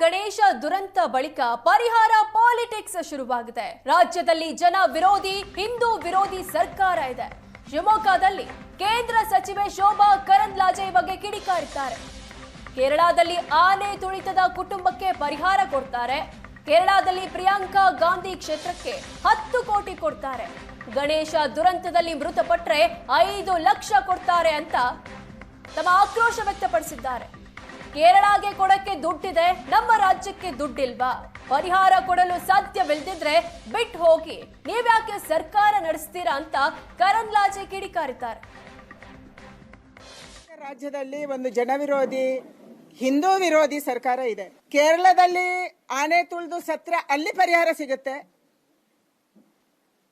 ಗಣೇಶ ದುರಂತ ಬಳಿಕ ಪರಿಹಾರ ಪಾಲಿಟಿಕ್ಸ್ ಶುರುವಾಗಿದೆ. ರಾಜ್ಯದಲ್ಲಿ ಜನ ವಿರೋಧಿ, ಹಿಂದೂ ವಿರೋಧಿ ಸರ್ಕಾರ ಇದೆ. ಶಿವಮೊಗ್ಗದಲ್ಲಿ ಕೇಂದ್ರ ಸಚಿವೆ ಶೋಭಾ ಕರಂದ್ಲಾಜೆ ಬಗ್ಗೆ ಕಿಡಿಕಾರಿದ್ದಾರೆ. ಕೇರಳದಲ್ಲಿ ಆನೆ ತುಳಿತದ ಕುಟುಂಬಕ್ಕೆ ಪರಿಹಾರ ಕೊಡ್ತಾರೆ. ಕೇರಳದಲ್ಲಿ ಪ್ರಿಯಾಂಕಾ ಗಾಂಧಿ ಕ್ಷೇತ್ರಕ್ಕೆ ಹತ್ತು ಕೋಟಿ ಕೊಡ್ತಾರೆ. ಗಣೇಶ ದುರಂತದಲ್ಲಿ ಮೃತಪಟ್ಟರೆ ಐದು ಲಕ್ಷ ಕೊಡ್ತಾರೆ ಅಂತ ತಮ್ಮ ಆಕ್ರೋಶ ವ್ಯಕ್ತಪಡಿಸಿದ್ದಾರೆ. ಕೇರಳಗೆ ಕೊಡಕ್ಕೆ ದುಡ್ಡಿದೆ, ನಮ್ಮ ರಾಜ್ಯಕ್ಕೆ ದುಡ್ಡಿಲ್ವಾ? ಪರಿಹಾರ ಕೊಡಲು ಸಾಧ್ಯವಿಲ್ದಿದ್ರೆ ಬಿಟ್ಟು ಹೋಗಿ, ನೀವ್ಯಾಕೆ ಸರ್ಕಾರ ನಡೆಸ್ತೀರಾ ಅಂತ ಕರಂದ್ಲಾಜೆ ಕಿಡಿಕಾರಿದ್ದಾರೆ. ರಾಜ್ಯದಲ್ಲಿ ಒಂದು ಜನವಿರೋಧಿ, ಹಿಂದೂ ವಿರೋಧಿ ಸರ್ಕಾರ ಇದೆ. ಕೇರಳದಲ್ಲಿ ಆನೆ ತುಳಿದು ಸತ್ರ ಅಲ್ಲಿ ಪರಿಹಾರ ಸಿಗುತ್ತೆ.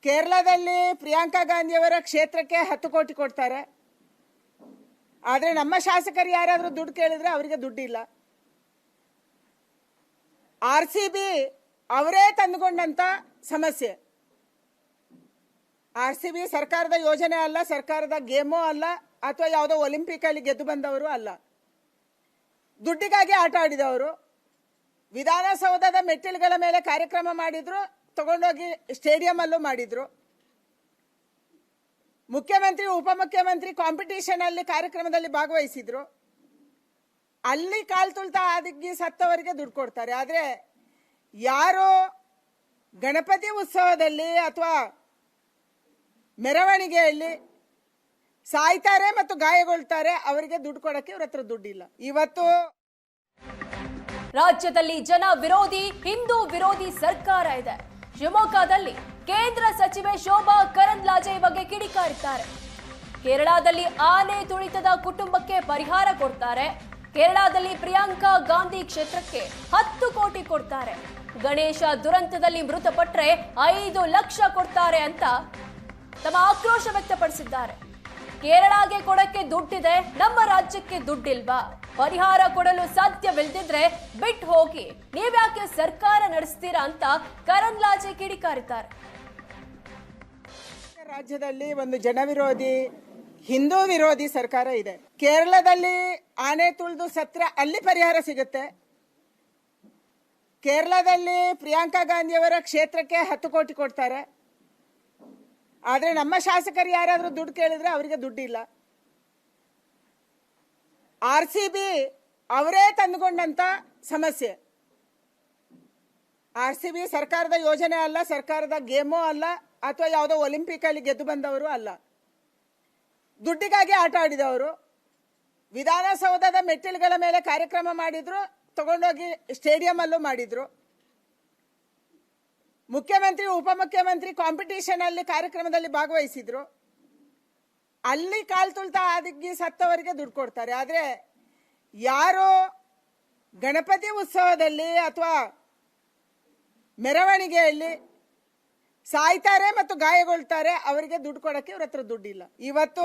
ಕೇರಳದಲ್ಲಿ ಪ್ರಿಯಾಂಕಾ ಗಾಂಧಿಯವರ ಕ್ಷೇತ್ರಕ್ಕೆ ಹತ್ತು ಕೋಟಿ ಕೊಡ್ತಾರೆ. ಆದರೆ ನಮ್ಮ ಶಾಸಕರು ಯಾರಾದರೂ ದುಡ್ಡು ಕೇಳಿದ್ರೆ ಅವರಿಗೆ ದುಡ್ಡಿಲ್ಲ. ಆರ್ ಸಿ ಬಿ ಅವರೇ ತಂದುಕೊಂಡಂತ ಸಮಸ್ಯೆ. ಆರ್ ಸಿ ಬಿ ಸರ್ಕಾರದ ಯೋಜನೆ ಅಲ್ಲ, ಸರ್ಕಾರದ ಗೇಮು ಅಲ್ಲ, ಅಥವಾ ಯಾವುದೋ ಒಲಿಂಪಿಕ್ ಅಲ್ಲಿ ಗೆದ್ದು ಬಂದವರು ಅಲ್ಲ. ದುಡ್ಡಿಗಾಗಿ ಆಟ ಆಡಿದವರು. ವಿಧಾನಸೌಧದ ಮೆಟ್ಟಿಲುಗಳ ಮೇಲೆ ಕಾರ್ಯಕ್ರಮ ಮಾಡಿದ್ರು, ತಗೊಂಡೋಗಿ ಸ್ಟೇಡಿಯಂ ಅಲ್ಲೂ ಮಾಡಿದ್ರು. ಮುಖ್ಯಮಂತ್ರಿ, ಉಪಮುಖ್ಯಮಂತ್ರಿ ಕಾಂಪಿಟೇಷನ್ ಅಲ್ಲಿ ಕಾರ್ಯಕ್ರಮದಲ್ಲಿ ಭಾಗವಹಿಸಿದ್ರು. ಅಲ್ಲಿ ಕಾಲ್ ತುಳ್ತಾ ಅದಕ್ಕೆ ಸತ್ತವರಿಗೆ ದುಡ್ಡು ಕೊಡ್ತಾರೆ. ಆದ್ರೆ ಯಾರು ಗಣಪತಿ ಉತ್ಸವದಲ್ಲಿ ಅಥವಾ ಮೆರವಣಿಗೆಯಲ್ಲಿ ಸಾಯ್ತಾರೆ ಮತ್ತು ಗಾಯಗೊಳ್ತಾರೆ, ಅವರಿಗೆ ದುಡ್ಡು ಕೊಡಕ್ಕೆ ಇವ್ರ ಹತ್ರ ದುಡ್ಡಿಲ್ಲ. ಇವತ್ತು ರಾಜ್ಯದಲ್ಲಿ ಜನ ವಿರೋಧಿ, ಹಿಂದೂ ವಿರೋಧಿ ಸರ್ಕಾರ ಇದೆ. ಶಿವಮೊಗ್ಗದಲ್ಲಿ ಕೇಂದ್ರ ಸಚಿವೆ ಶೋಭಾ ಕರಂದ್ಲಾಜೆ ಬಗ್ಗೆ ಕಿಡಿಕಾರಿದ್ದಾರೆ. ಕೇರಳದಲ್ಲಿ ಆನೆ ತುಳಿತದ ಕುಟುಂಬಕ್ಕೆ ಪರಿಹಾರ ಕೊಡ್ತಾರೆ. ಕೇರಳದಲ್ಲಿ ಪ್ರಿಯಾಂಕಾ ಗಾಂಧಿ ಕ್ಷೇತ್ರಕ್ಕೆ ಹತ್ತು ಕೋಟಿ ಕೊಡ್ತಾರೆ. ಗಣೇಶ ದುರಂತದಲ್ಲಿ ಮೃತಪಟ್ಟರೆ ಐದು ಲಕ್ಷ ಕೊಡ್ತಾರೆ ಅಂತ ತಮ್ಮ ಆಕ್ರೋಶ ವ್ಯಕ್ತಪಡಿಸಿದ್ದಾರೆ. ಕೇರಳಗೆ ಕೊಡಕ್ಕೆ ದುಡ್ಡಿದೆ, ನಮ್ಮ ರಾಜ್ಯಕ್ಕೆ ದುಡ್ಡಿಲ್ವಾ? ಪರಿಹಾರ ಕೊಡಲು ಸಾಧ್ಯವಿಲ್ದಿದ್ರೆ ಬಿಟ್ಟು ಹೋಗಿ. ನೀವ್ಯಾಕೆ ಸರ್ಕಾರ ನಡೆಸ್ತೀರಾ ಅಂತ ಕರಂದ್ಲಾಜೆ ಕಿಡಿಕಾರಿದ್ದಾರೆ. ರಾಜ್ಯದಲ್ಲಿ ಒಂದು ಜನವಿರೋಧಿ, ಹಿಂದೂ ವಿರೋಧಿ ಸರ್ಕಾರ ಇದೆ. ಕೇರಳದಲ್ಲಿ ಆನೆ ತುಳಿದು ಸತ್ರ ಅಲ್ಲಿ ಪರಿಹಾರ ಸಿಗುತ್ತೆ. ಕೇರಳದಲ್ಲಿ ಪ್ರಿಯಾಂಕಾ ಗಾಂಧಿಯವರ ಕ್ಷೇತ್ರಕ್ಕೆ ಹತ್ತು ಕೋಟಿ ಕೊಡ್ತಾರೆ. ಆದರೆ ನಮ್ಮ ಶಾಸಕರು ಯಾರಾದರೂ ದುಡ್ಡು ಕೇಳಿದ್ರೆ ಅವರಿಗೆ ದುಡ್ಡಿಲ್ಲ. ಆರ್ ಸಿ ಬಿ ಅವರೇ ತಂದುಕೊಂಡಂತ ಸಮಸ್ಯೆ. ಆರ್ ಸಿ ಬಿ ಸರ್ಕಾರದ ಯೋಜನೆ ಅಲ್ಲ, ಸರ್ಕಾರದ ಗೇಮು ಅಲ್ಲ, ಅಥವಾ ಯಾವುದೋ ಒಲಿಂಪಿಕ್ ಅಲ್ಲಿ ಗೆದ್ದು ಬಂದವರು ಅಲ್ಲ. ದುಡ್ಡಿಗಾಗಿ ಆಟ ಆಡಿದವರು. ವಿಧಾನಸೌಧದ ಮೆಟ್ಟಿಲುಗಳ ಮೇಲೆ ಕಾರ್ಯಕ್ರಮ ಮಾಡಿದ್ರು, ತಗೊಂಡೋಗಿ ಸ್ಟೇಡಿಯಂ ಅಲ್ಲೂ ಮಾಡಿದ್ರು. ಮುಖ್ಯಮಂತ್ರಿ, ಉಪಮುಖ್ಯಮಂತ್ರಿ ಕಾಂಪಿಟೇಷನ್ ಅಲ್ಲಿ ಕಾರ್ಯಕ್ರಮದಲ್ಲಿ ಭಾಗವಹಿಸಿದ್ರು. ಅಲ್ಲಿ ಕಾಲ್ ತುಳ್ತಾ ಅದಕ್ಕೆ ಸತ್ತವರಿಗೆ ದುಡ್ಡು ಕೊಡ್ತಾರೆ. ಆದ್ರೆ ಯಾರು ಗಣಪತಿ ಉತ್ಸವದಲ್ಲಿ ಅಥವಾ ಮೆರವಣಿಗೆಯಲ್ಲಿ ಸಾಯ್ತಾರೆ ಮತ್ತು ಗಾಯಗೊಳ್ತಾರೆ, ಅವರಿಗೆ ದುಡ್ಡು ಕೊಡಕ್ಕೆ ಇವ್ರ ಹತ್ರ ದುಡ್ಡಿಲ್ಲ. ಇವತ್ತು